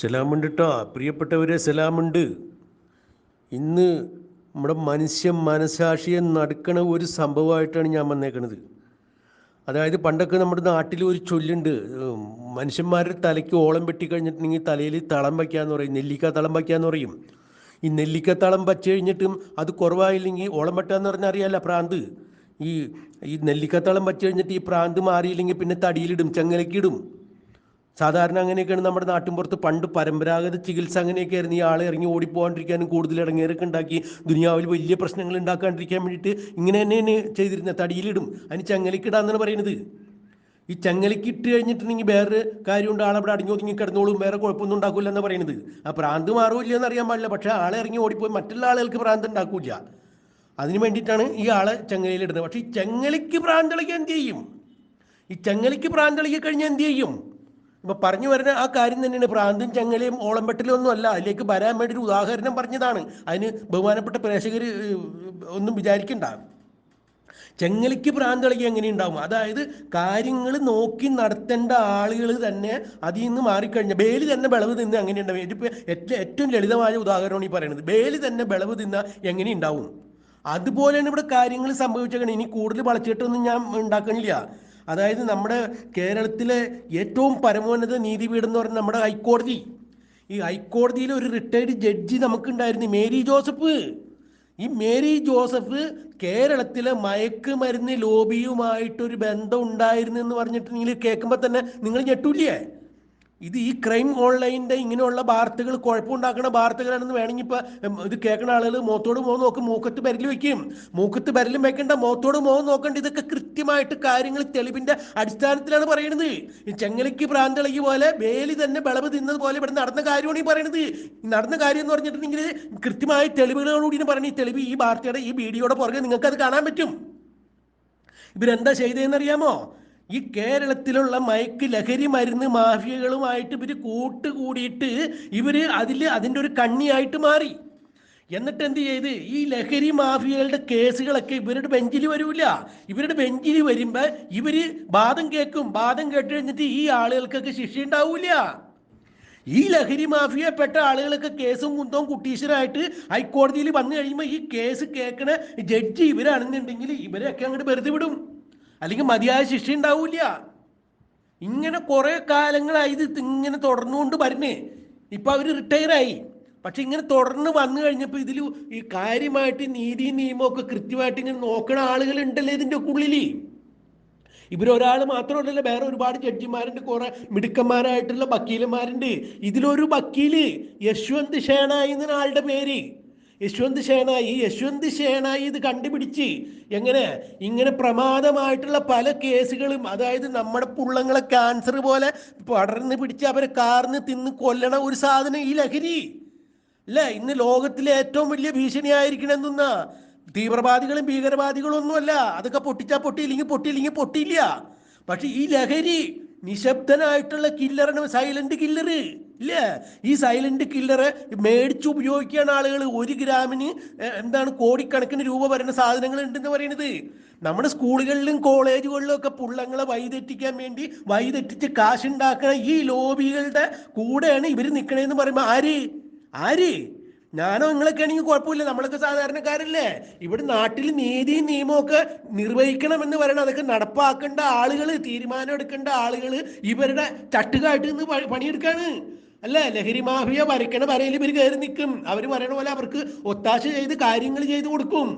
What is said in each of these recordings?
സലാമുണ്ട് കേട്ടോ പ്രിയപ്പെട്ടവരെ സലാമുണ്ട്. ഇന്ന് നമ്മുടെ മനുഷ്യ മനസാക്ഷിയെ നടക്കണ ഒരു സംഭവമായിട്ടാണ് ഞാൻ വന്നേക്കണത്. അതായത് പണ്ടൊക്കെ നമ്മുടെ നാട്ടിൽ ഒരു ചൊല്ലുണ്ട്. മനുഷ്യന്മാരുടെ തലയ്ക്ക് ഓളം വെട്ടി കഴിഞ്ഞിട്ടുണ്ടെങ്കിൽ തലയിൽ തളം വയ്ക്കാന്ന് പറയും. നെല്ലിക്ക തളം വയ്ക്കാന്ന് പറയും. ഈ നെല്ലിക്ക തളം വച്ച് കഴിഞ്ഞിട്ടും അത് കുറവായില്ലെങ്കിൽ ഓളം വെട്ടാന്ന് പറഞ്ഞാൽ അറിയാലോ പ്രാന്ത്. ഈ ഈ നെല്ലിക്കത്തളം വച്ച് കഴിഞ്ഞിട്ട് ഈ പ്രാന്ത് മാറിയില്ലെങ്കിൽ പിന്നെ തടിയിലിടും ചെങ്ങലക്കിടും സാധാരണ അങ്ങനെയൊക്കെയാണ് നമ്മുടെ നാട്ടിൻപുറത്ത് പണ്ട് പരമ്പരാഗത ചികിത്സ അങ്ങനെയൊക്കെയായിരുന്നു. ഈ ആളെ ഇറങ്ങി ഓടിപ്പോകാണ്ടിരിക്കാനും കൂടുതൽ ഇടങ്ങേറൊക്കെ ഉണ്ടാക്കി ദുനിയാവിൽ വലിയ പ്രശ്നങ്ങൾ ഉണ്ടാക്കാണ്ടിരിക്കാൻ വേണ്ടിയിട്ട് ഇങ്ങനെ തന്നെയാണ് ചെയ്തിരുന്നത്. തടിയിലിടും. അതിന് ചങ്ങലക്കിടാന്നാണ് പറയുന്നത് ഈ ചങ്ങലിക്കിട്ട് കഴിഞ്ഞിട്ടുണ്ടെങ്കിൽ വേറൊരു കാര്യമുണ്ട്. ആളവിടെ അടിഞ്ഞു ഒതുങ്ങി കിടന്നോളും. വേറെ കുഴപ്പമൊന്നും ഉണ്ടാക്കില്ല എന്ന് പറയുന്നത് ആ പ്രാന്ത് മാറില്ല എന്ന് അറിയാൻ പാടില്ല. പക്ഷേ ആളെ ഇറങ്ങി ഓടിപ്പോയി മറ്റുള്ള ആളുകൾക്ക് പ്രാന്ത് ഉണ്ടാക്കൂല അതിന് വേണ്ടിയിട്ടാണ് ഈ ആളെ ചങ്ങലയിലിടുന്നത്. പക്ഷേ ഈ ചങ്ങലയ്ക്ക് പ്രാന്തളിക്കാൻ എന്ത് ചെയ്യും? ഈ ചങ്ങലയ്ക്ക് പ്രാന്തളിക്കഴിഞ്ഞാൽ എന്ത് ചെയ്യും? ഇപ്പൊ പറഞ്ഞു വരുന്ന ആ കാര്യം തന്നെയാണ്. പ്രാന്തും ചങ്ങലയും ഓളംപെട്ടലും ഒന്നും അല്ല. അതിലേക്ക് വരാൻ വേണ്ടി ഒരു ഉദാഹരണം പറഞ്ഞതാണ്. അതിന് ബഹുമാനപ്പെട്ട പ്രേക്ഷകർ ഒന്നും വിചാരിക്കണ്ട. ചെങ്ങലിക്ക് ഭ്രാന്തളിക്ക് എങ്ങനെ ഉണ്ടാവും? അതായത് കാര്യങ്ങൾ നോക്കി നടത്തേണ്ട ആളുകൾ തന്നെ അതിൽ നിന്ന് മാറിക്കഴിഞ്ഞ ബേലി തന്നെ വിളവ് തിന്ന് എങ്ങനെ ഉണ്ടാവും? ഇതിപ്പോൾ ഏറ്റവും ഏറ്റവും ലളിതമായ ഉദാഹരണമാണ് ഈ പറയുന്നത് ബേലി തന്നെ വിളവ് തിന്ന എങ്ങനെ ഉണ്ടാവും? അതുപോലെയാണ് ഇവിടെ കാര്യങ്ങൾ സംഭവിച്ചേക്കണം. ഇനി കൂടുതൽ വളച്ചിട്ടൊന്നും ഞാൻ ഉണ്ടാക്കണില്ല. അതായത് നമ്മുടെ കേരളത്തിലെ ഏറ്റവും പരമോന്നത നീതിപീഠം എന്ന് പറയുന്നത് നമ്മുടെ ഹൈക്കോടതി. ഈ ഹൈക്കോടതിയിലെ ഒരു റിട്ടയർഡ് ജഡ്ജി നമുക്കുണ്ടായിരുന്നു മേരി ജോസഫ്. ഈ മേരി ജോസഫ് കേരളത്തിലെ മയക്കുമരുന്ന് ലോബിയുമായിട്ടൊരു ബന്ധം ഉണ്ടായിരുന്നു എന്ന് പറഞ്ഞിട്ട് നിങ്ങൾ കേൾക്കുമ്പോൾ തന്നെ നിങ്ങൾ ഞെട്ടൂല്ലേ? ഇത് ഈ ക്രൈം ഓൺലൈനിന്റെ ഇങ്ങനെയുള്ള വാർത്തകൾ കുഴപ്പമുണ്ടാക്കുന്ന വാർത്തകളാണെന്ന് വേണമെങ്കിൽ ഇപ്പം ഇത് കേൾക്കുന്ന ആളുകൾ മുഖത്തോട് മോ നോക്കും മൂക്കത്ത് പരിൽ വെക്കും മൂക്കത്ത് പരലും വെക്കേണ്ട മുഖത്തോട് മുഖം നോക്കേണ്ട ഇതൊക്കെ കൃത്യമായിട്ട് കാര്യങ്ങൾ തെളിവിന്റെ അടിസ്ഥാനത്തിലാണ് പറയുന്നത് ഈ ചെങ്ങലയ്ക്ക് പ്രാന്തളകി പോലെ വേലി തന്നെ വിളവ് തിന്നത് പോലെ ഇവിടെ നടന്ന കാര്യമാണ് ഈ പറയുന്നത് നടന്ന കാര്യം എന്ന് പറഞ്ഞിട്ടുണ്ടെങ്കിൽ കൃത്യമായ തെളിവുകളോടുകൂടി പറഞ്ഞ ഈ തെളിവ് ഈ വാർത്തയുടെ ഈ വീഡിയോയുടെ പുറകെ നിങ്ങൾക്ക് അത് കാണാൻ പറ്റും. ഇവരെന്താ ചെയ്തതെന്നറിയാമോ? ഈ കേരളത്തിലുള്ള മയക്ക് ലഹരി മരുന്ന് മാഫിയകളുമായിട്ട് ഇവർ കൂട്ടുകൂടിയിട്ട് ഇവർ അതിൽ അതിന്റെ ഒരു കണ്ണിയായിട്ട് മാറി. എന്നിട്ട് എന്ത് ചെയ്ത്? ഈ ലഹരി മാഫിയകളുടെ കേസുകളൊക്കെ ഇവരുടെ ബെഞ്ചിൽ വരൂല. ഇവരുടെ ബെഞ്ചിൽ വരുമ്പോൾ ഇവർ വാദം കേൾക്കും വാദം കേട്ട് കഴിഞ്ഞിട്ട് ഈ ആളുകൾക്കൊക്കെ ശിക്ഷ ഉണ്ടാവൂല. ഈ ലഹരി മാഫിയപ്പെട്ട ആളുകളൊക്കെ കേസും കുന്തവും കുട്ടീശ്വരായിട്ട് ഹൈക്കോടതിയിൽ വന്നു കഴിയുമ്പോൾ ഈ കേസ് കേൾക്കണ ജഡ്ജി ഇവരാണെന്നുണ്ടെങ്കിൽ ഇവരെയൊക്കെ അങ്ങോട്ട് വെറുതെ വിടും. അല്ലെങ്കിൽ മതിയായ ശിക്ഷ ഉണ്ടാവില്ല. ഇങ്ങനെ കുറെ കാലങ്ങളായി ഇത് ഇങ്ങനെ തുടർന്നുകൊണ്ട് വരുന്നേ. ഇപ്പൊ അവർ റിട്ടയറായി പക്ഷെ ഇങ്ങനെ തുടർന്ന് വന്നു കഴിഞ്ഞപ്പോൾ ഇതിൽ ഈ കാര്യമായിട്ട് നീതി നിയമമൊക്കെ കൃത്യമായിട്ട് ഇങ്ങനെ നോക്കണ ആളുകൾ ഉണ്ടല്ലേ ഇതിന്റെ ഉള്ളിൽ ഇവരൊരാൾ മാത്രമല്ലല്ലോ വേറെ ഒരുപാട് ജഡ്ജിമാരുണ്ട് കുറെ മിടുക്കന്മാരായിട്ടുള്ള വക്കീലന്മാരുണ്ട്. ഇതിലൊരു വക്കീൽ യശ്വന്ത് ഷേണായി എന്ന ആളുടെ പേര്. യശ്വന്ത് ഈ യശ്വന്ത് ഷേണായി ഇത് കണ്ടുപിടിച്ച് എങ്ങനെ? ഇങ്ങനെ പ്രമാദമായിട്ടുള്ള പല കേസുകളും അതായത് നമ്മുടെ പുള്ളങ്ങളെ ക്യാൻസർ പോലെ പടർന്ന് പിടിച്ച് അവരെ കാർന്ന് തിന്ന് കൊല്ലണ ഒരു സാധനം ഈ ലഹരി. അല്ലേ? ഇന്ന് ലോകത്തിലെ ഏറ്റവും വലിയ ഭീഷണിയായിരിക്കണെന്നാ തീവ്രവാദികളും ഭീകരവാദികളും ഒന്നുമല്ല അതൊക്കെ പൊട്ടിച്ചാ പൊട്ടിയില്ലെങ്കിൽ പൊട്ടിയില്ലെങ്കിൽ പൊട്ടിയില്ല. പക്ഷെ ഈ ലഹരി നിശബ്ദനായിട്ടുള്ള കില്ലറാണ് സൈലന്റ് കില്ലർ ഇല്ലേ. ഈ സൈലന്റ് കില്ലറെ മേടിച്ച് ഉപയോഗിക്കുകയാണ് ആളുകൾ ഒരു ഗ്രാമിന് എന്താണ് കോടിക്കണക്കിന് രൂപ വരുന്ന സാധനങ്ങൾ ഉണ്ടെന്ന് പറയുന്നത് നമ്മുടെ സ്കൂളുകളിലും കോളേജുകളിലും ഒക്കെ പുള്ളങ്ങളെ വഴിതെറ്റിക്കാൻ വേണ്ടി വഴിതെറ്റിച്ച് കാശുണ്ടാക്കുന്ന ഈ ലോബികളുടെ കൂടെയാണ് ഇവർ നിൽക്കണേന്ന് പറയുമ്പോൾ ആര്? ആര്? ഞാനോ നിങ്ങളൊക്കെ ആണെങ്കിൽ കുഴപ്പമില്ല. നമ്മളൊക്കെ സാധാരണക്കാരല്ലേ. ഇവിടെ നാട്ടിൽ നീതിയും നിയമവും ഒക്കെ നിർവഹിക്കണമെന്ന് പറയണം അതൊക്കെ നടപ്പാക്കേണ്ട ആളുകൾ തീരുമാനം എടുക്കേണ്ട ആളുകൾ ഇവരുടെ ചട്ടുകാട്ടിൽ നിന്ന് പണിയെടുക്കാണ്. അല്ല? ലഹരി മാഫിയ വരയ്ക്കണ വരയിൽ ഇവർ കയറി നിൽക്കും. അവർ പറയണ പോലെ അവർക്ക് ഒത്താശ ചെയ്ത് കാര്യങ്ങൾ ചെയ്തു കൊടുക്കും.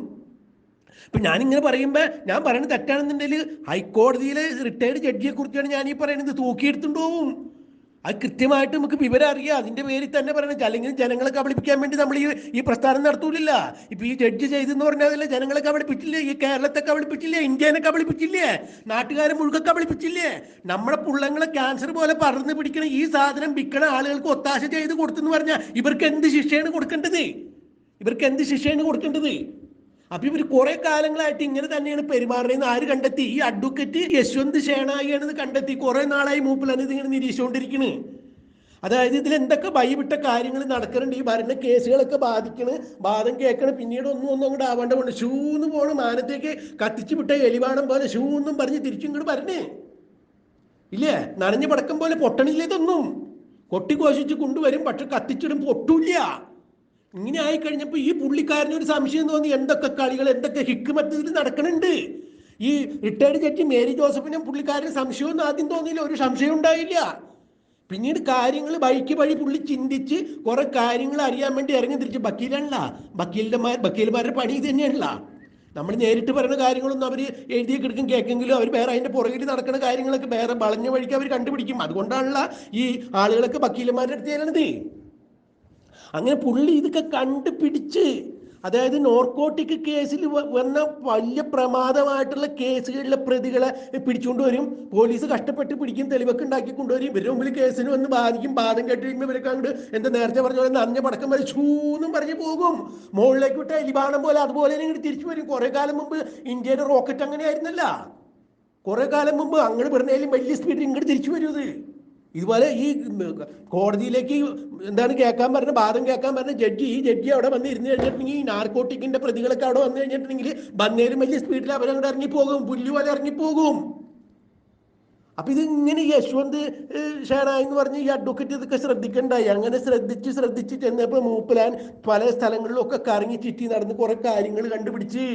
ഇപ്പൊ ഞാനിങ്ങനെ പറയുമ്പോ ഞാൻ പറയുന്നത് തെറ്റാണെന്നുണ്ടെങ്കിൽ ഹൈക്കോടതിയിലെ റിട്ടയർഡ് ജഡ്ജിയെ കുറിച്ചാണ് ഞാൻ ഈ പറയുന്നത്. തൂക്കിയെടുത്തുകൊണ്ട് പോവും അത് കൃത്യമായിട്ട് നമുക്ക് വിവരം അറിയാം. അതിന്റെ പേരിൽ തന്നെ പറയണം. അല്ലെങ്കിൽ ജനങ്ങളെ കബളിപ്പിക്കാൻ വേണ്ടി നമ്മൾ ഈ ഈ പ്രസ്ഥാനം നടത്തൂലില്ല. ഇപ്പൊ ഈ ജഡ്ജ് ചെയ്തെന്ന് പറഞ്ഞാൽ ജനങ്ങളെ കബളിപ്പിച്ചില്ലേ ഈ കേരളത്തെ കബളിപ്പിച്ചില്ലേ ഇന്ത്യനെ കബളിപ്പിച്ചില്ലേ നാട്ടുകാരെ മുഴുവൻ കബളിപ്പിച്ചില്ലേ നമ്മുടെ പുള്ളങ്ങളെ ക്യാൻസർ പോലെ പടർന്നു പിടിക്കണ ഈ സാധനം വിൽക്കണ ആളുകൾക്ക് ഒത്താശ ചെയ്ത് കൊടുത്തെന്ന് പറഞ്ഞാൽ ഇവർക്ക് എന്ത് ശിക്ഷയാണ് കൊടുക്കേണ്ടത്? ഇവർക്ക് എന്ത് ശിക്ഷയാണ് കൊടുക്കേണ്ടത്? അപ്പൊ ഇവർ കുറെ കാലങ്ങളായിട്ട് ഇങ്ങനെ തന്നെയാണ് പെരുമാറുന്നതെന്ന് ആര് കണ്ടെത്തി? ഈ അഡ്വക്കേറ്റ് യശ്വന്ത് ഷേണായിയാണെന്ന് കണ്ടെത്തി. കുറെ നാളായി മൂപ്പിലാണ് ഇങ്ങനെ നിരീക്ഷിച്ചുകൊണ്ടിരിക്കുന്നത് അതായത് ഇതിൽ എന്തൊക്കെ ഭയവിട്ട കാര്യങ്ങൾ നടക്കുന്നുണ്ട്? ഈ ഭരണ കേസുകളൊക്കെ ബാധിക്കണ് ബാധം കേൾക്കണ്. പിന്നീട് ഒന്നും ഒന്നും അങ്ങോട്ട് ആവേണ്ട കൊണ്ട് ഷൂന്ന് പോണ്. മാനത്തേക്ക് കത്തിച്ചു വിട്ട എലിവാണം പോലെ ഷൂ എന്നും പറഞ്ഞ് തിരിച്ചും ഇങ്ങോട്ട് വരണേ. ഇല്ലേ? നനഞ്ഞു പടക്കം പോലെ പൊട്ടണില്ല ഇതൊന്നും? കൊട്ടിഘോഷിച്ച് കൊണ്ടുവരും പക്ഷെ കത്തിച്ചിടും. പൊട്ടൂല്ല. ഇങ്ങനെ ആയി കഴിഞ്ഞപ്പോൾ ഈ പുള്ളിക്കാരന് ഒരു സംശയം തോന്നി എന്തൊക്കെ കളികൾ എന്തൊക്കെ ഹിക്കുമത്ത് ഇതിൽ നടക്കണുണ്ട്? ഈ റിട്ടയർഡ് ജഡ്ജി മേരി ജോസഫിനും പുള്ളിക്കാരന് സംശയമൊന്നും ആദ്യം തോന്നിയില്ല ഒരു സംശയം ഉണ്ടായില്ല. പിന്നീട് കാര്യങ്ങൾ ബൈക്ക് വഴി പുള്ളി ചിന്തിച്ച് കുറെ കാര്യങ്ങൾ അറിയാൻ വേണ്ടി ഇറങ്ങി തിരിച്ച് ബക്കീലല്ല ബക്കീലിന്റെ വക്കീൽമാരുടെ പണി ഇത് നമ്മൾ നേരിട്ട് പറയുന്ന കാര്യങ്ങളൊന്നും അവർ എഴുതി കിടക്കും കേൾക്കെങ്കിലും അവർ വേറെ അതിന്റെ പുറകിൽ നടക്കുന്ന കാര്യങ്ങളൊക്കെ വേറെ വളഞ്ഞ വഴിക്ക് അവർ കണ്ടുപിടിക്കും. അതുകൊണ്ടാണല്ല ഈ ആളുകളൊക്കെ വക്കീലന്മാരുടെ അടുത്ത് ചെല്ലണത്. അങ്ങനെ പുള്ളി ഇതൊക്കെ കണ്ടുപിടിച്ച് അതായത് നോർക്കോട്ടിക് കേസിൽ വന്ന വലിയ പ്രമാദമായിട്ടുള്ള കേസുകളിലെ പ്രതികളെ പിടിച്ചുകൊണ്ട് വരും. പോലീസ് കഷ്ടപ്പെട്ട് പിടിക്കും തെളിവൊക്കെ ഉണ്ടാക്കി കൊണ്ടുവരും ഇവരുടെ മുമ്പിൽ കേസിന് വന്ന് ബാധിക്കും ബാധം കേട്ട് കഴിയുമ്പോൾ ഇവരൊക്കെ അങ്ങോട്ട് എന്താ നേരത്തെ പറഞ്ഞ പോലെ നനഞ്ഞ പടക്കം വരെ ഷൂന്നും പറഞ്ഞ് പോകും. മുകളിലേക്ക് വിട്ട എലിബാണം പോലെ അതുപോലെ തന്നെ ഇങ്ങോട്ട് തിരിച്ചു വരും. കുറെ കാലം മുമ്പ് ഇന്ത്യയുടെ റോക്കറ്റ് അങ്ങനെയായിരുന്നല്ല. കുറെ കാലം മുമ്പ് അങ്ങോട്ട് പറഞ്ഞാലും വലിയ സ്പീഡിൽ ഇങ്ങോട്ട് തിരിച്ചു വരും ഇതുപോലെ ഈ കോടതിയിലേക്ക് എന്താണ് കേൾക്കാൻ പറഞ്ഞ വാദം കേൾക്കാൻ പറഞ്ഞ ജഡ്ജി ഈ ജഡ്ജി അവിടെ വന്ന് ഇരുന്ന് കഴിഞ്ഞിട്ടുണ്ടെങ്കിൽ ഈ നാർക്കോട്ടിക്കിന്റെ പ്രതികളൊക്കെ അവിടെ വന്നു കഴിഞ്ഞിട്ടുണ്ടെങ്കിൽ വന്നേലും വലിയ സ്പീഡിൽ അവരങ്ങോട്ട് ഇറങ്ങിപ്പോകും പുല്ല് പോലെ ഇറങ്ങിപ്പോകും. അപ്പൊ ഇത് ഇങ്ങനെ യശ്വന്ത് ഷേണായി എന്ന് പറഞ്ഞ് ഈ അഡ്വക്കേറ്റ് ഇതൊക്കെ ശ്രദ്ധിക്കണ്ടായി. അങ്ങനെ ശ്രദ്ധിച്ച് ശ്രദ്ധിച്ച് ചെന്നപ്പോൾ മൂപ്പലാൻ പല സ്ഥലങ്ങളിലും ഒക്കെ കറങ്ങി ചുറ്റി നടന്ന് കുറെ കാര്യങ്ങൾ കണ്ടുപിടിച്ച്.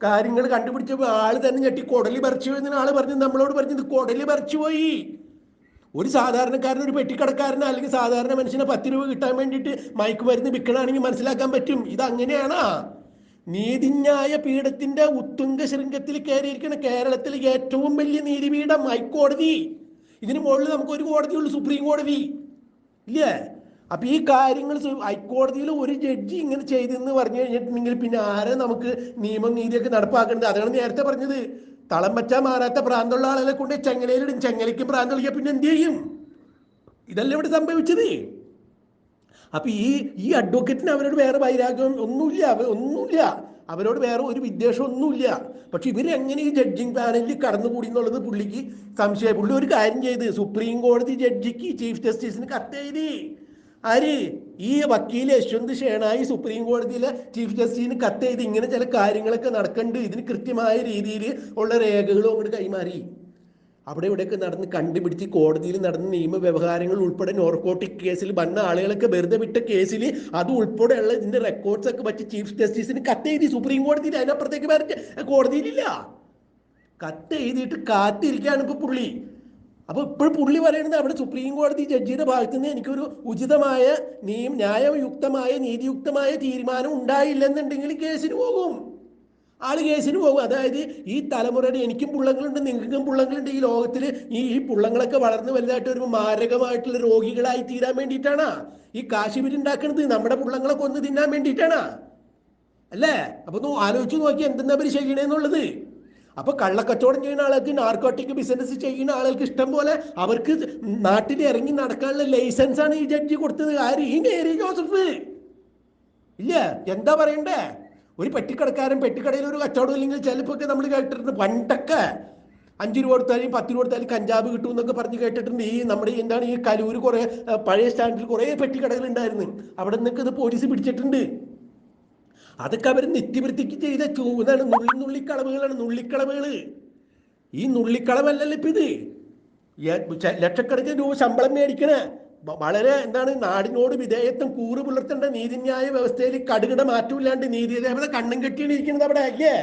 കാര്യങ്ങൾ കണ്ടുപിടിച്ചപ്പോൾ ആൾ തന്നെ ഞെട്ടി കൊടലി പറിച്ചു പോയി ആൾ പറഞ്ഞു നമ്മളോട് പറഞ്ഞത് കൊടലി പറിച്ചു പോയി. ഒരു സാധാരണക്കാരൻ ഒരു പെട്ടിക്കടക്കാരന് അല്ലെങ്കിൽ സാധാരണ മനുഷ്യനെ പത്ത് രൂപ കിട്ടാൻ വേണ്ടിയിട്ട് മയക്കുമരുന്ന് വിൽക്കണമെങ്കിൽ മനസ്സിലാക്കാൻ പറ്റും. ഇത് അങ്ങനെയാണാ നീതിന്യായ പീഠത്തിന്റെ ഉത്തുംഗ ശൃംഖത്തിൽ കയറിയിരിക്കുന്ന കേരളത്തിൽ ഏറ്റവും വലിയ നീതിപീഠം ഹൈക്കോടതി. ഇതിന് മുകളിൽ നമുക്ക് ഒരു കോടതിയുള്ളൂ സുപ്രീം കോടതി. ഇല്ലേ? അപ്പൊ ഈ കാര്യങ്ങൾ ഹൈക്കോടതിയിൽ ഒരു ജഡ്ജി ഇങ്ങനെ ചെയ്തെന്ന് പറഞ്ഞു കഴിഞ്ഞിട്ടുണ്ടെങ്കിൽ പിന്നെ ആരെ നമുക്ക് നിയമം നീതിയൊക്കെ നടപ്പാക്കേണ്ടത്? അതാണ് നേരത്തെ പറഞ്ഞത്. തളം വെച്ചാൽ മാറാത്ത പ്രാന്തമുള്ള ആളുകളെ കൊണ്ട് ചെങ്ങലയിലിടും ചെങ്ങലയ്ക്ക് പ്രാന്ത് കളിക്കുക പിന്നെ എന്ത് ചെയ്യും? ഇതല്ലേ ഇവിടെ സംഭവിച്ചത്? അപ്പൊ ഈ ഈ അഡ്വക്കേറ്റിന് അവരോട് വേറെ വൈരാഗ്യം ഒന്നുമില്ല. അവ- ഒന്നുമില്ല. അവരോട് വേറെ ഒരു വിദ്വേഷം ഒന്നുമില്ല. പക്ഷെ ഇവരെങ്ങനെ ഈ ജഡ്ജിങ് പാനലിൽ കടന്നുകൂടി എന്നുള്ളത് പുള്ളിക്ക് സംശയം പുള്ളി ഒരു കാര്യം ചെയ്ത് സുപ്രീം കോടതി ജഡ്ജിക്ക് ചീഫ് ജസ്റ്റിസിന് കത്തെഴുതി. ആര് ഈ വക്കീൽ യശ്വന്ത് ഷേണായി സുപ്രീം കോടതിയിലെ ചീഫ് ജസ്റ്റിസിന് കത്ത് ചെയ്ത് ഇങ്ങനെ ചില കാര്യങ്ങളൊക്കെ നടക്കുന്നുണ്ട് ഇതിന് കൃത്യമായ രീതിയിൽ ഉള്ള രേഖകളും അങ്ങോട്ട് കൈമാറി. അവിടെ ഇവിടെയൊക്കെ നടന്ന് കണ്ടുപിടിച്ച് കോടതിയിൽ നടന്ന നിയമ വ്യവഹാരങ്ങൾ ഉൾപ്പെടെ നോർക്കോട്ടിക് കേസിൽ വന്ന ആളുകളൊക്കെ വെറുതെ വിട്ട കേസിൽ അത് ഉൾപ്പെടെയുള്ള ഇതിന്റെ റെക്കോർഡ്സ് ഒക്കെ വെച്ച് ചീഫ് ജസ്റ്റിസിന് കത്ത് എഴുതി സുപ്രീം കോടതിയിൽ അതിനപ്പുറത്തേക്ക് വേറെ കോടതിയിലില്ല കത്ത് എഴുതിയിട്ട് കാത്തിരിക്കുകയാണ് ഇപ്പൊ പുള്ളി. അപ്പൊ ഇപ്പോഴും പുള്ളി പറയുന്നത് അവിടെ സുപ്രീം കോടതി ജഡ്ജിയുടെ ഭാഗത്ത് നിന്ന് എനിക്കൊരു ഉചിതമായ നിയം ന്യായയുക്തമായ നീതിയുക്തമായ തീരുമാനം ഉണ്ടായില്ലെന്നുണ്ടെങ്കിൽ കേസിന് പോകും. ആൾ കേസിന് പോകും. അതായത് ഈ തലമുറയുടെ എനിക്കും പുള്ളങ്ങളുണ്ട് നിങ്ങൾക്കും പുള്ളങ്ങളുണ്ട്. ഈ ലോകത്തിൽ ഈ ഈ പുള്ളങ്ങളൊക്കെ വളർന്ന് വലുതായിട്ട് വരുമ്പോൾ മാരകമായിട്ടുള്ള രോഗികളായി തീരാൻ വേണ്ടിയിട്ടാണ്. ഈ കാശിബിരി ഉണ്ടാക്കുന്നത് നമ്മുടെ പുള്ളങ്ങളെ കൊന്നു തിന്നാൻ വേണ്ടിയിട്ടാണ്. അല്ലേ? അപ്പൊ ആലോചിച്ച് നോക്കി എന്തെന്നാ അവർ ചെയ്യണേന്നുള്ളത് അപ്പൊ കള്ളക്കച്ചവടം ചെയ്യുന്ന ആൾക്ക് നാർക്കോട്ടിക് ബിസിനസ് ചെയ്യുന്ന ആളുകൾക്ക് ഇഷ്ടം പോലെ അവർക്ക് നാട്ടിൽ ഇറങ്ങി നടക്കാനുള്ള ലൈസൻസ് ആണ് ഈ ജഡ്ജി കൊടുത്തത്. ആര്? ഈ മേരി ജോസഫ്. ഇല്ല എന്താ പറയണ്ടേ? ഒരു പെട്ടിക്കടക്കാരൻ പെട്ടിക്കടയിൽ ഒരു കച്ചവടം ഇല്ലെങ്കിൽ ചിലപ്പോൾ നമ്മൾ കേട്ടിട്ടുണ്ട് പണ്ടൊക്കെ അഞ്ച് രൂപ കൊടുത്താലും പത്ത് രൂപ കൊടുത്താലും കഞ്ചാവ് കിട്ടും എന്നൊക്കെ പറഞ്ഞ് കേട്ടിട്ടുണ്ട്. ഈ നമ്മുടെ എന്താണ് ഈ കലൂർ കുറെ പഴയ സ്റ്റാൻഡിൽ കുറെ പെട്ടിക്കടകൾ ഉണ്ടായിരുന്നു. അവിടെ നിന്നൊക്കെ ഇത് പോലീസ് പിടിച്ചിട്ടുണ്ട്. അതൊക്കെ അവർ നിത്യവൃത്തിക്ക് ചെയ്ത ചൂതാണ് നുള്ളി നുള്ളിക്കളവുകളാണ് നുള്ളിക്കളവുകൾ ഈ നുള്ളിക്കളവല്ലല്ലോ ഇപ്പൊ ഇത്. ലക്ഷക്കണക്കിന് രൂപ ശമ്പളം മേടിക്കണ വളരെ എന്താണ് നാടിനോട് വിധേയത്വം കൂറു പുലർത്തേണ്ട നീതിന്യായ വ്യവസ്ഥയിൽ കടുകിട മാറ്റമില്ലാണ്ട് നീതി ദേവത കണ്ണും കെട്ടിയിരിക്കുന്നത് അവിടെ അല്ലേ?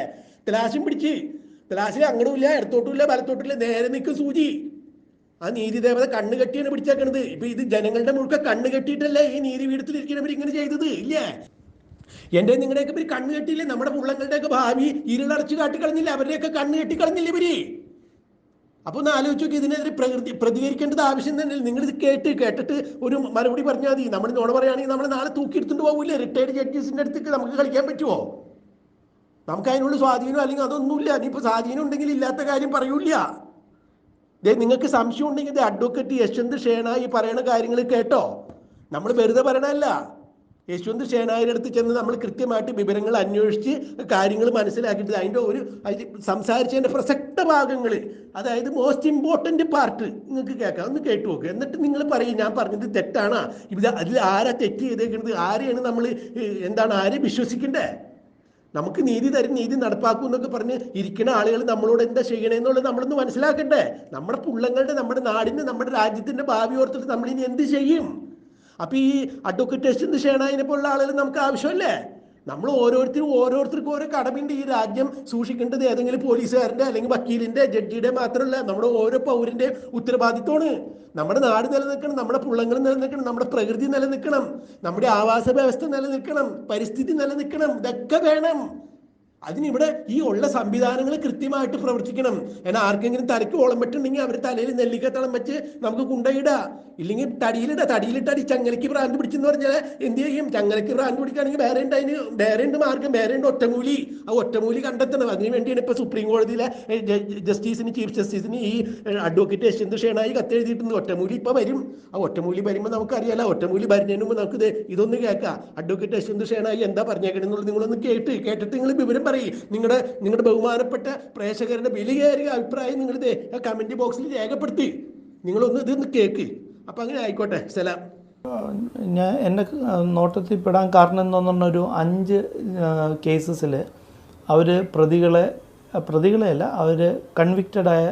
തിലാശം പിടിച്ച്. തിലാശിൽ അങ്ങോട്ടുമില്ല ഇടത്തോട്ടുമില്ല വലത്തോട്ടില്ല നേരെ നിൽക്കും സൂചി. ആ നീതി ദേവത കണ്ണ് കെട്ടിയാണ് പിടിച്ചേക്കണത്. ഇപ്പൊ ഇത് ജനങ്ങളുടെ മുഴുക്ക കണ്ണു കെട്ടിയിട്ടല്ലേ ഈ നീതി പീഠത്തിലിരിക്കുന്നവർ ഇങ്ങനെ ചെയ്തത് ഇല്ലേ? എന്റെ നിങ്ങളുടെയൊക്കെ ഇവർ കണ്ണ് കെട്ടിയില്ലേ? നമ്മുടെ പുള്ളങ്ങളുടെയൊക്കെ ഭാവി ഇരുളടച്ച് കാട്ടിക്കളഞ്ഞില്ല? അവരുടെയൊക്കെ കണ്ണ് കെട്ടിക്കളഞ്ഞില്ലേ ഇവർ? അപ്പൊ ഒന്ന് ആലോചിച്ച് നോക്കി ഇതിനെതിരെ പ്രകൃതി പ്രതികരിക്കേണ്ടത് ആവശ്യം തന്നെ നിങ്ങൾ ഇത് കേട്ട് കേട്ടിട്ട് ഒരു മറുപടി പറഞ്ഞാൽ മതി. നമ്മൾ നോണ പറയുകയാണെങ്കിൽ നമ്മൾ നാളെ തൂക്കിയെടുത്തുകൊണ്ട് പോകില്ലേ? റിട്ടയർഡ് ജഡ്ജസിന്റെ അടുത്തേക്ക് നമുക്ക് കളിക്കാൻ പറ്റുമോ നമുക്ക് അതിനുള്ള സ്വാധീനം അല്ലെങ്കിൽ അതൊന്നുമില്ല. ഇനിയിപ്പോൾ സ്വാധീനം ഉണ്ടെങ്കിൽ ഇല്ലാത്ത കാര്യം പറയൂല നിങ്ങൾക്ക് സംശയം ഉണ്ടെങ്കിൽ അഡ്വക്കേറ്റ് യശ്വന്ത് ഷേണ ഈ പറയുന്ന കാര്യങ്ങൾ കേട്ടോ. നമ്മൾ വെറുതെ പറയണല്ല യശ്വന്ത് സേനായുടെ അടുത്ത് ചെന്ന് നമ്മൾ കൃത്യമായിട്ട് വിവരങ്ങൾ അന്വേഷിച്ച് കാര്യങ്ങൾ മനസ്സിലാക്കിയിട്ട് അതിന്റെ ഒരു സംസാരിച്ചതിന്റെ പ്രസക്ത ഭാഗങ്ങൾ അതായത് മോസ്റ്റ് ഇമ്പോർട്ടന്റ് പാർട്ട് നിങ്ങൾക്ക് കേൾക്കാം. ഒന്ന് കേട്ടു നോക്കുക എന്നിട്ട് നിങ്ങൾ പറയും ഞാൻ പറഞ്ഞത് തെറ്റാണ്? ഇത് അതിൽ ആരാ തെറ്റ് ചെയ്തേക്കുന്നത് ആരെയാണ് നമ്മൾ എന്താണ് ആരെ വിശ്വസിക്കേണ്ടേ? നമുക്ക് നീതി തരും നീതി നടപ്പാക്കും എന്നൊക്കെ പറഞ്ഞ് ഇരിക്കുന്ന ആളുകൾ നമ്മളോട് എന്താ ചെയ്യണേന്നുള്ളത് നമ്മളൊന്ന് മനസ്സിലാക്കണ്ടേ? നമ്മുടെ പുള്ളങ്ങളുടെ നമ്മുടെ നാടിന് നമ്മുടെ രാജ്യത്തിന്റെ ഭാവി ഓർത്തിട്ട് നമ്മൾ ഇനി എന്ത് ചെയ്യും? അപ്പൊ ഈ അഡ്വക്കറ്റേഷൻ ഷേണായിനെ പോലുള്ള ആളുകൾ നമുക്ക് ആവശ്യമല്ലേ? നമ്മൾ ഓരോരുത്തരും ഓരോരുത്തർക്കും ഓരോ കടമുണ്ട്. ഈ രാജ്യം സൂക്ഷിക്കേണ്ടത് ഏതെങ്കിലും പോലീസുകാരന്റെ അല്ലെങ്കിൽ വക്കീലിന്റെ ജഡ്ജിയുടെ മാത്രമല്ല. നമ്മുടെ ഓരോ പൗരന്റെ ഉത്തരവാദിത്വമാണ്. നമ്മുടെ നാട് നിലനിൽക്കണം നമ്മുടെ പുള്ളങ്ങൾ നിലനിൽക്കണം നമ്മുടെ പ്രകൃതി നിലനിൽക്കണം നമ്മുടെ ആവാസ വ്യവസ്ഥ നിലനിൽക്കണം പരിസ്ഥിതി നിലനിൽക്കണം ഇതൊക്കെ വേണം. അതിനിവിടെ ഈ ഉള്ള സംവിധാനങ്ങൾ കൃത്യമായിട്ട് പ്രവർത്തിക്കണം. എന്നാൽ ആർക്കെങ്കിലും തലയ്ക്ക് ഓളം വെട്ടുണ്ടെങ്കിൽ അവർ തലയിൽ നെല്ലിക്കത്തളം വെച്ച് നമുക്ക് കുണ്ടയിടുക ഇല്ലെങ്കിൽ തടിയിലിട. തടിയിലിട്ട് അടി ചങ്ങലയ്ക്ക് ഭ്രാന്ത് പിടിച്ചെന്ന് പറഞ്ഞാൽ എന്ത് ചെയ്യും? ചങ്ങലയ്ക്ക് ഭ്രാന്ത് പിടിക്കുകയാണെങ്കിൽ വേറെ ഉണ്ട് അതിന് വേറെ ഉണ്ട് മാർഗം വേറെ ഉണ്ട് ഒറ്റമൂലി. ആ ഒറ്റമൂലി കണ്ടെത്തണം. അതിന് വേണ്ടിയാണ് ഇപ്പൊ സുപ്രീം കോടതിയിലെ ജസ്റ്റിസിന് ചീഫ് ജസ്റ്റിസിന് ഈ അഡ്വക്കേറ്റ് യശ്വന്ത് ഷേണായി കത്തെഴുതിയിട്ടുണ്ട്. ഒറ്റമൂലി ഇപ്പൊ വരും. ആ ഒറ്റമൂലി വരുമ്പോൾ നമുക്കറിയാലോ ഒറ്റമൂലി വരുന്നതിന് മുമ്പ് നമുക്ക് ഇതൊന്ന് കേൾക്കാം. അഡ്വക്കേറ്റ് യശ്വന്ത് ഷേണായി എന്താ പറഞ്ഞേക്കണെന്നുള്ളത് നിങ്ങളൊന്ന് കേട്ട് കേട്ടിട്ട് നിങ്ങൾ വിവരം പറയും. നിങ്ങളുടെ നിങ്ങളുടെ ബഹുമാനപ്പെട്ട പ്രേക്ഷകരുടെ വിലയേറിയ അഭിപ്രായം നിങ്ങൾ ദേ കമന്റ് ബോക്സിൽ രേഖപ്പെടുത്തി. നിങ്ങളൊന്ന് ഇതൊന്ന് കേക്ക്. അപ്പൊ അങ്ങനെ ആയിക്കോട്ടെ. സലാം. ഞാൻ എന്റെ നോട്ടത്തിൽ പെടാൻ കാരണം എന്ന് പറഞ്ഞൊരു അഞ്ച് കേസസിൽ അവർ പ്രതികളെ പ്രതികളെയല്ല അവർ കൺവിക്റ്റഡായ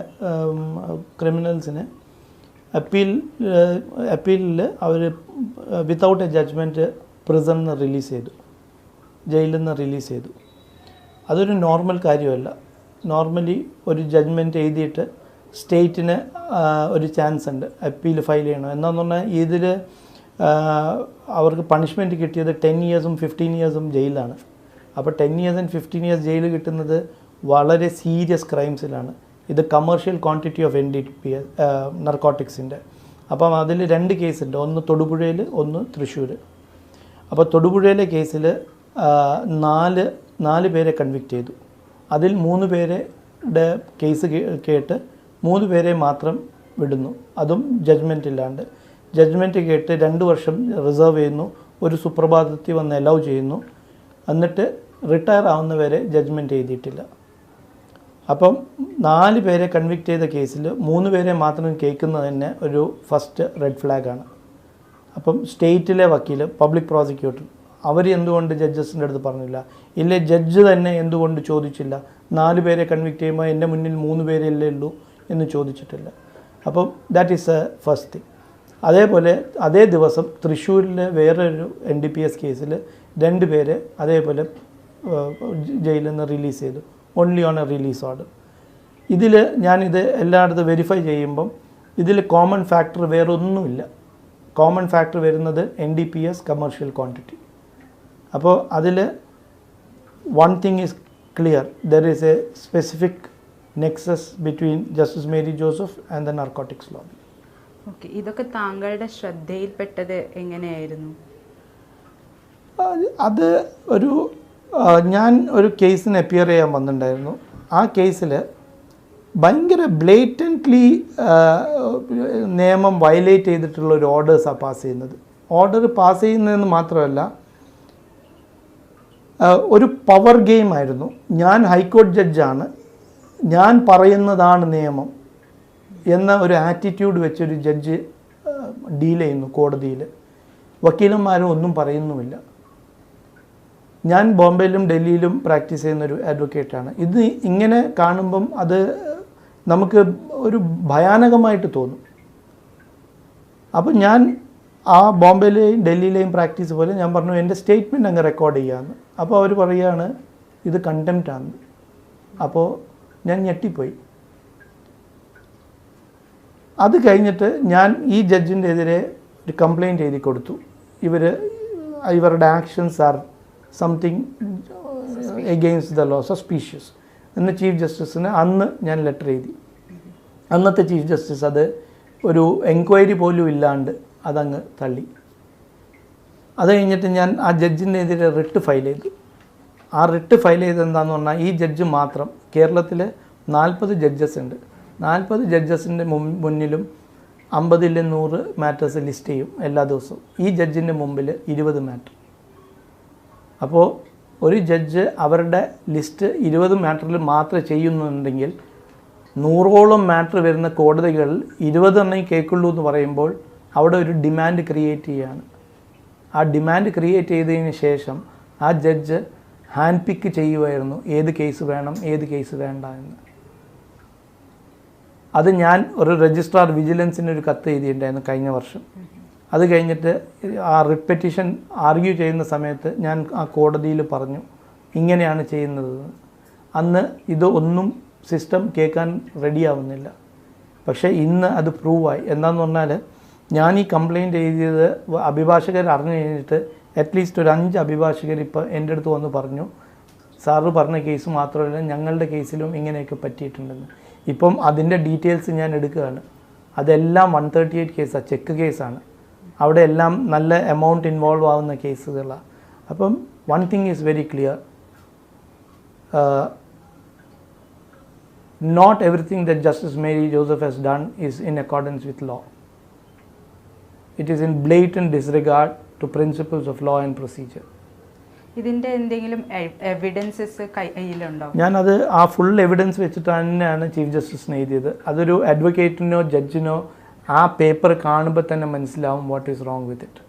ക്രിമിനൽസിനെ അപ്പീൽ അപ്പീലിൽ അവർ വിത്തൗട്ട് എ ജഡ്ജ്മെന്റ് പ്രിസണിൽ നിന്ന് റിലീസ് ചെയ്തു. ജയിലിൽ നിന്ന് റിലീസ് ചെയ്തു. അതൊരു നോർമൽ കാര്യമല്ല. നോർമലി ഒരു ജഡ്ജ്മെന്റ് എഴുതിയിട്ട് സ്റ്റേറ്റിന് ഒരു ചാൻസ് ഉണ്ട്. അപ്പീൽ ഫയൽ ചെയ്യണം. എന്താന്ന് പറഞ്ഞാൽ ഇതിൽ അവർക്ക് പണിഷ്മെന്റ് കിട്ടിയത് ടെൻ ഇയേഴ്സും ഫിഫ്റ്റീൻ ഇയേഴ്സും ജയിലാണ്. അപ്പോൾ ten years and fifteen years jail കിട്ടുന്നത് വളരെ സീരിയസ് ക്രൈംസിലാണ് ഇത് commercial quantity of N D P നർക്കോട്ടിക്സിന്റെ അപ്പം അതിൽ രണ്ട് കേസുണ്ട് ഒന്ന് തൊടുപുഴയിൽ ഒന്ന് തൃശ്ശൂർ അപ്പോൾ തൊടുപുഴയിലെ കേസിൽ നാല് നാല് പേരെ കൺവിക്റ്റ് ചെയ്തു. അതിൽ മൂന്ന് പേരുടെ കേസ് കേട്ട് മൂന്ന് പേരെ മാത്രം വിടുന്നു. അതും ജഡ്ജ്മെന്റ് ഇല്ലാണ്ട്. ജഡ്ജ്മെന്റ് കേട്ട് രണ്ട് വർഷം റിസർവ് ചെയ്യുന്നു. ഒരു സുപ്രഭാതത്തിൽ വന്ന് അലൗ ചെയ്യുന്നു. എന്നിട്ട് റിട്ടയർ ആവുന്നവരെ ജഡ്ജ്മെന്റ് എഴുതിയിട്ടില്ല. അപ്പം നാല് പേരെ കൺവിക്റ്റ് ചെയ്ത കേസിൽ മൂന്ന് പേരെ മാത്രം കേൾക്കുന്നത് തന്നെ ഒരു ഫസ്റ്റ് റെഡ് ഫ്ലാഗാണ് അപ്പം സ്റ്റേറ്റിലെ വക്കീൽ പബ്ലിക് പ്രോസിക്യൂട്ടർ അവർ എന്തുകൊണ്ട് ജഡ്ജസിന്റെ അടുത്ത് പറഞ്ഞില്ല? ഇല്ലേ ജഡ്ജ് തന്നെ എന്തുകൊണ്ട് ചോദിച്ചില്ല? നാല് പേരെ കൺവിക്ട് ചെയ്യുമ്പോൾ എന്റെ മുന്നിൽ മൂന്ന് പേരല്ലേ ഉള്ളൂ എന്ന് ചോദിച്ചിട്ടില്ല. അപ്പം that is a first thing അതേപോലെ അതേ ദിവസം തൃശ്ശൂരിലെ വേറൊരു എൻ ഡി പി എസ് കേസിൽ രണ്ട് പേരെ അതേപോലെ ജയിലിൽ നിന്ന് റിലീസ് ചെയ്തു. Only on a release order ഇതിൽ ഞാനിത് എല്ലായിടത്തും വെരിഫൈ ചെയ്യുമ്പം ഇതിൽ കോമൺ ഫാക്ടർ വേറൊന്നുമില്ല. കോമൺ ഫാക്ടർ വരുന്നത് N D P S commercial quantity അപ്പോൾ അതിൽ one thing is clear there is a specific nexus between justice Mary Joseph and the narcotics lobby okay ഇതൊക്കെ താങ്കളുടെ ശ്രദ്ധയിൽപ്പെട്ടത് എങ്ങനെയായിരുന്നു? അത് ഒരു ഞാൻ ഒരു കേസിന് അപ്പിയർ ചെയ്യാൻ വന്നിട്ടുണ്ടായിരുന്നു. ആ കേസിൽ ഭയങ്കര ബ്ലേറ്റന്റ്ലി നിയമം വയലേറ്റ് ചെയ്തിട്ടുള്ള ഒരു ഓർഡേഴ്സാണ് പാസ് ചെയ്യുന്നത്. ഓർഡർ പാസ് ചെയ്യുന്നതെന്ന് മാത്രമല്ല ഒരു പവർ ഗെയിം ആയിരുന്നു. ഞാൻ ഹൈക്കോടതി ജഡ്ജാണ്. ഞാൻ പറയുന്നതാണ് നിയമം എന്ന ഒരു ആറ്റിറ്റ്യൂഡ് വെച്ചൊരു ജഡ്ജ് ഡീൽ ചെയ്യുന്നു കോടതിയിൽ വക്കീലന്മാരും ഒന്നും പറയുന്നുമില്ല. ഞാൻ ബോംബെയിലും ഡൽഹിയിലും പ്രാക്ടീസ് ചെയ്യുന്ന ഒരു അഡ്വക്കേറ്റാണ് ഇത് ഇങ്ങനെ കാണുമ്പം അത് നമുക്ക് ഒരു ഭയാനകമായിട്ട് തോന്നും. അപ്പം ഞാൻ ആ ബോംബെയിലെയും ഡൽഹിയിലെയും പ്രാക്ടീസ് പോലെ ഞാൻ പറഞ്ഞു എന്റെ സ്റ്റേറ്റ്മെന്റ് അങ്ങ് റെക്കോർഡ് ചെയ്യാമെന്ന് അപ്പോൾ അവർ പറയുകയാണ് ഇത് കണ്ടംപ്റ്റ് ആണ്. അപ്പോൾ ഞാൻ ഞെട്ടിപ്പോയി. അത് കഴിഞ്ഞിട്ട് ഞാൻ ഈ ജഡ്ജിന്റെ എതിരെ ഒരു കംപ്ലയിന്റ് എഴുതി കൊടുത്തു. ഇവർ ഇവരുടെ actions are something against the law suspicious എന്ന് ചീഫ് ജസ്റ്റിസിന് അന്ന് ഞാൻ ലെറ്റർ എഴുതി. അന്നത്തെ ചീഫ് ജസ്റ്റിസ് അത് ഒരു എൻക്വയറി പോലും ഇല്ലാണ്ട് അതങ്ങ് തള്ളി. അത് കഴിഞ്ഞിട്ട് ഞാൻ ആ ജഡ്ജിനെതിരെ റിട്ട് ഫയൽ ചെയ്തു. ആ റിട്ട് ഫയൽ ചെയ്ത് എന്താണെന്ന് പറഞ്ഞാൽ ഈ ജഡ്ജ് മാത്രം കേരളത്തിൽ നാൽപ്പത് ജഡ്ജസ് ഉണ്ട്. നാൽപ്പത് ജഡ്ജസിന്റെ മുന്നിലും അമ്പതിൽ നൂറ് മാറ്റേഴ്സ് ലിസ്റ്റ് ചെയ്യും എല്ലാ ദിവസവും. ഈ ജഡ്ജിന്റെ മുമ്പിൽ ഇരുപത് മാറ്റർ. അപ്പോൾ ഒരു ജഡ്ജ് അവരുടെ ലിസ്റ്റ് ഇരുപത് മാറ്ററിൽ മാത്രമേ ചെയ്യുന്നുണ്ടെങ്കിൽ നൂറോളം മാറ്റർ വരുന്ന കോടതികളിൽ ഇരുപതെണ്ണം കേൾക്കുള്ളൂ എന്ന് പറയുമ്പോൾ അവിടെ ഒരു ഡിമാൻഡ് ക്രിയേറ്റ് ചെയ്യുകയാണ് ആ ഡിമാൻഡ് ക്രിയേറ്റ് ചെയ്തതിന് ശേഷം ആ ജഡ്ജ് ഹാൻഡ് പിക്ക് ചെയ്യുമായിരുന്നു ഏത് കേസ് വേണം ഏത് കേസ് വേണ്ട എന്ന്. അത് ഞാൻ ഒരു രജിസ്ട്രാർ വിജിലൻസിന് ഒരു കത്ത് എഴുതിയിട്ടുണ്ടായിരുന്നു കഴിഞ്ഞ വർഷം. അത് കഴിഞ്ഞിട്ട് ആ റിപ്പറ്റീഷൻ ആർഗ്യൂ ചെയ്യുന്ന സമയത്ത് ഞാൻ ആ കോടതിയിൽ പറഞ്ഞു ഇങ്ങനെയാണ് ചെയ്യുന്നത്. അന്ന് ഇത് ഒന്നും സിസ്റ്റം കേൾക്കാൻ റെഡിയാവുന്നില്ല പക്ഷേ ഇന്ന് അത് പ്രൂവായി എന്താണെന്ന് പറഞ്ഞാൽ ഞാൻ ഈ കംപ്ലയിന്റ് എഴുതിയത് അഭിഭാഷകർ അറിഞ്ഞു കഴിഞ്ഞിട്ട് അറ്റ്ലീസ്റ്റ് ഒരു അഞ്ച് അഭിഭാഷകർ ഇപ്പോൾ എന്റെ അടുത്ത് വന്ന് പറഞ്ഞു സാറ് പറഞ്ഞ കേസ് മാത്രമല്ല ഞങ്ങളുടെ കേസിലും ഇങ്ങനെയൊക്കെ പറ്റിയിട്ടുണ്ടെന്ന്. ഇപ്പം അതിന്റെ ഡീറ്റെയിൽസ് ഞാൻ എടുക്കുകയാണ്. അതെല്ലാം വൺ തേർട്ടി എയ്റ്റ് കേസാണ് ചെക്ക് കേസാണ് അവിടെ എല്ലാം നല്ല എമൗണ്ട് ഇൻവോൾവ് ആവുന്ന കേസുകളാണ് അപ്പം one thing is very clear not everything the justice Mary Joseph has done is in accordance with law. It is in blatant disregard to principles of law and procedure. ഇതിന്റെ എന്തെങ്കിലും evidences കയ്യിലുണ്ടോ? ഞാനത് ആ full evidence വെച്ചിട്ട് തന്നെയാണ് chief ജസ്റ്റിസിന് എഴുതിയത്. അതൊരു അഡ്വക്കേറ്റിനോ ജഡ്ജിനോ ആ paper കാണുമ്പോൾ തന്നെ മനസ്സിലാവും what is wrong with it